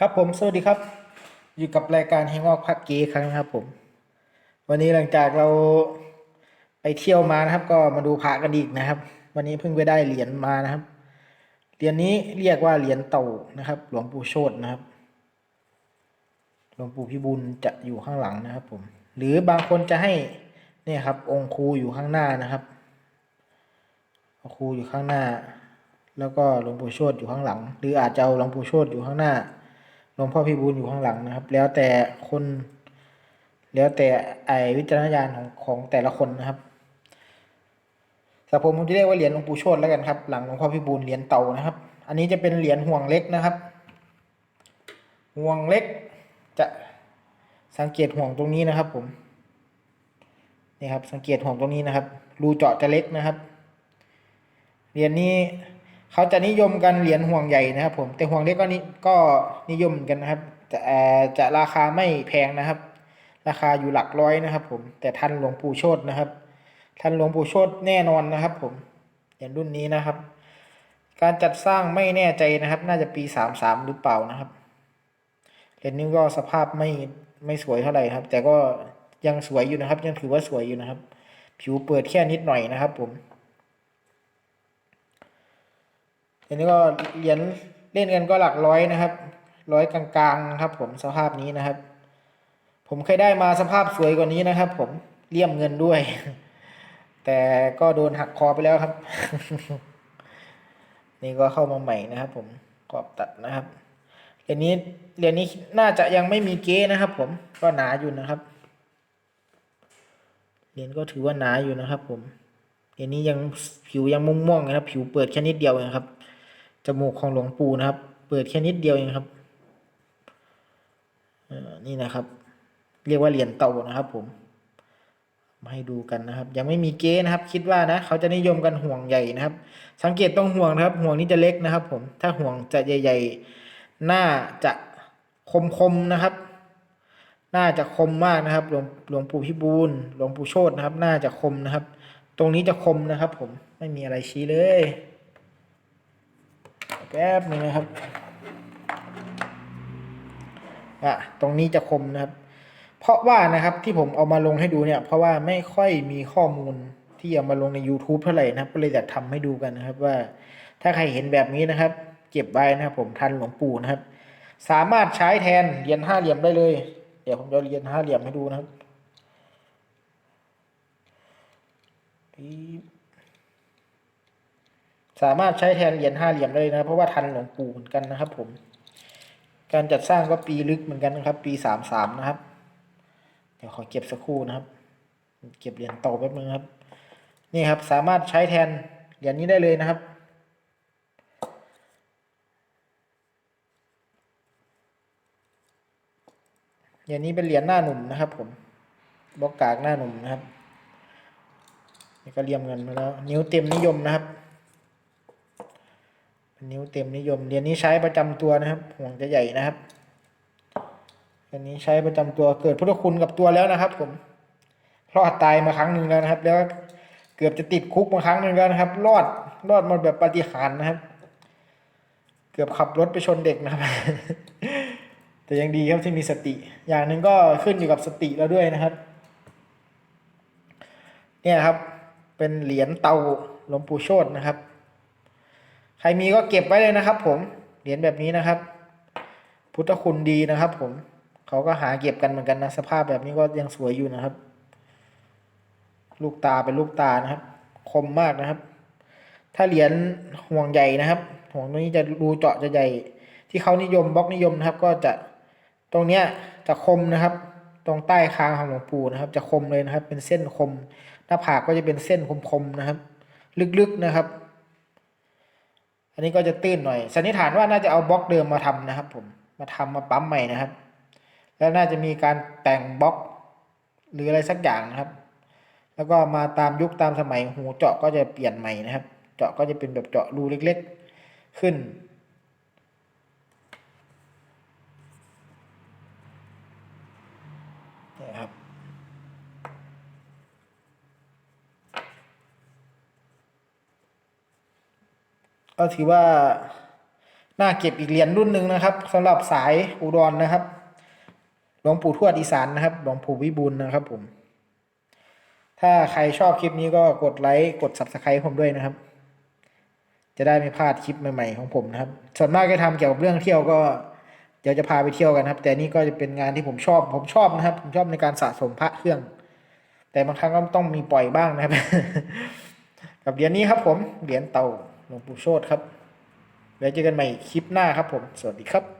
ครับผมสวัสดีครับ อยู่กับรายการแฮงออกพักเกครั้งนะครับผม วันนี้หลังจากเราไปเที่ยวมานะครับ ก็มาดูพระกันอีกนะครับ วันนี้เพิ่งไปได้เหรียญมานะครับเหรียญนี้เรียกว่าเหรียญเต่านะครับ หลวงปู่โชตนะครับ หลวงปู่พิบูลจะอยู่ข้างหลังนะครับ ผม หรือบางคนจะให้เนี่ยครับ องค์ครูอยู่ข้างหน้านะครับองค์ครูอยู่ข้างหน้า แล้วก็หลวงปู่โชตอยู่ข้างหลัง หรืออาจจะเอาหลวงปู่โชตอยู่ข้างหน้า หลวงพ่อพิบูลอยู่ข้างหลังนะครับ แล้วแต่คน แล้วแต่ไอวิจารณญาณของของแต่ละคนนะครับสำหรับผมผมจะเรียกว่าเหรียญหลวงปู่โชตแล้วกันครับ หลังหลวงพ่อพิบูลเหรียญเต่านะครับ อันนี้จะเป็นเหรียญห่วงเล็กนะครับ ห่วงเล็กจะสังเกตห่วงตรงนี้นะครับ ผมนี่ครับสังเกตห่วงตรงนี้นะครับ รูเจาะจะเล็กนะครับ เหรียญนี้ เขาจะนิยมกันเหรียญห่วงใหญ่นะครับ ผมแต่ห่วงเล็กก็นิก็นิยมกันนะครับแต่เอ่อจะราคาไม่แพงนะครับ ราคาอยู่หลักร้อยนะครับ ผมแต่ท่านหลวงปู่โชตนะครับ ท่านหลวงปู่โชตแน่นอนนะครับ ผมเหรียญรุ่นนี้นะครับ การจัดสร้างไม่แน่ใจนะครับ น่าจะปีสามสามหรือเปล่านะครับเหรียญนี้ก็สภาพไม่ไม่สวยเท่าไหร่ครับ แต่ก็ยังสวยอยู่นะครับ ยังถือว่าสวยอยู่นะครับ ผิวเปิดแค่นิดหน่อยนะครับ ผม อันนี้ก็เหรียญเล่นกันก็หลักร้อยนะครับ ร้อยกลางๆนะครับ ผมสภาพนี้นะครับ ผมเคยได้มาสภาพสวยกว่านี้นะครับ ผมเลี่ยมเงินด้วย แต่ก็โดนหักคอไปแล้วครับ นี่ก็เข้ามาใหม่นะครับ ผมขอบตัดนะครับเหรียญนี้เหรียญนี้น่าจะยังไม่มีเก๊นะครับ ผมก็หนาอยู่นะครับเหรียญก็ถือว่าหนาอยู่นะครับ ผมเหรียญนี้ยังผิวยังม่วงๆนะครับ ผิวเปิดแค่นิดเดียวเองครับ จมูกของหลวงปู่นะครับ เปิดแค่นิดเดียวเองครับนี่นะครับ เรียกว่าเหรียญเต่านะครับผมมาให้ดูกันนะครับ ยังไม่มีเก๊นะครับ คิดว่านะ เขาจะนิยมกันห่วงใหญ่นะครับ สังเกตต้องห่วงนะครับ ห่วงนี้จะเล็กนะครับ ผม ถ้าห่วงจะใหญ่ๆหน่าจะคมๆนะครับน่าจะคมมากนะครับ หลวงหลวงปู่พิบูลหลวงปู่โชตนะครับ น่าจะคมนะครับ ตรงนี้จะคมนะครับ ผมไม่มีอะไรชี้เลย แป๊บหนึงนะครับ อะ ตรงนี้จะคมนะครับ เพราะว่านะครับที่ผมเอามาลงให้ดูเนี่ย เพราะว่าไม่ค่อยมีข้อมูลที่เอามาลงใน YouTube เท่าไหร่นะครับ ก็เลยจะทำให้ดูกันนะครับ ว่า ถ้าใครเห็นแบบนี้นะครับ เก็บไว้นะครับ ผมทันหลวงปู่นะครับ สามารถใช้แทนเหรียญห้าเหลี่ยมได้เลย เดี๋ยวผมจะเหรียญห้าเหลี่ยมให้ดูนะครับปี๊บ สามารถใช้แทนเหรียญห้าเหลี่ยมได้เลยนะเพราะว่าทันหลวงปู่เหมือนกันนะครับ ผม การจัดสร้างก็ปีลึกเหมือนกันนะครับ ปีสามสามนะครับ เดี๋ยวขอเก็บสักครู่นะครับ เก็บเหรียญโตแป๊บนึงครับ นี่ครับสามารถใช้แทนเหรียญนี้ได้เลยนะครับเหรียญนี้เป็นเหรียญหน้าหนุ่มนะครับ ผมบล็อกกากหน้าหนุ่มนะครับนี่ก็เรียมเงินมาแล้ว นิ้วเต็มนิยมนะครับ นิ้วเต็มนิยมเหรียญนี้ใช้ประจำตัวนะครับ ห่วงจะใหญ่นะครับเหรียญนี้ใช้ประจำตัวเกิดพุทธคุณกับตัวแล้วนะครับ ผมรอดตายมาครั้งหนึ่งแล้วนะครับ แล้วเกือบจะติดคุกมาครั้งหนึ่งแล้วนะครับ รอดรอดมาแบบปฏิหารนะครับ เกือบขับรถไปชนเด็กนะครับ แต่ยังดีครับที่มีสติ อย่างหนึ่งก็ขึ้นอยู่กับสติแล้วด้วยนะครับ เนี่ยครับ เป็นเหรียญเตาหลวงปู่โชตนะครับ ใครมีก็เก็บไว้เลยนะครับ ผม เหรียญแบบนี้นะครับ พุทธคุณดีนะครับ ผมเขาก็หาเก็บกันเหมือนกันนะสภาพแบบนี้ก็ยังสวยอยู่นะครับ ลูกตาเป็นลูกตานะครับ คมมากนะครับ ถ้าเหรียญห่วงใหญ่นะครับห่วงตรงนี้จะรูเจาะจะใหญ่ ที่เขานิยมบล็อกนิยมนะครับ ก็จะตรงเนี้ยจะคมนะครับ ตรงใต้คางของหลวงปู่นะครับ จะคมเลยนะครับ เป็นเส้นคม หน้าผากก็จะเป็นเส้นคมๆนะครับ ลึกๆนะครับ อันนี้ก็จะตื้นหน่อย สันนิษฐานว่าน่าจะเอาบล็อกเดิมมาทำนะครับผม มาทำมาปั๊มใหม่นะครับ แล้วน่าจะมีการแต่งบล็อกหรืออะไรสักอย่างนะครับ แล้วก็มาตามยุคตามสมัยหูเจาะก็จะเปลี่ยนใหม่นะครับ เจาะก็จะเป็นแบบเจาะรูเล็ก ๆ ขึ้นครับ ก็ถือว่าน่าเก็บอีกเหรียญรุ่นหนึ่งนะครับสำหรับสายอุดรนะครับหลวงปู่ทวดอีสานนะครับหลวงปู่วิบูลนะครับผม ถ้าใครชอบคลิปนี้ก็กดไลค์กด subscribe ผมด้วยนะครับ จะได้ไม่พลาดคลิปใหม่ๆของผมนะครับ ส่วนมากจะทำเกี่ยวกับเรื่องเที่ยวก็เดี๋ยวจะพาไปเที่ยวกันครับ แต่นี่ก็จะเป็นงานที่ผมชอบ ผมชอบนะครับ ผมชอบในการสะสมพระเครื่อง แต่บางครั้งก็ต้องมีปล่อยบ้างนะครับ กับเหรียญนี้ครับผมเหรียญเต่า หลวงปู่โชตครับไว้เจอกันใหม่คลิปหน้าครับผม สวัสดีครับ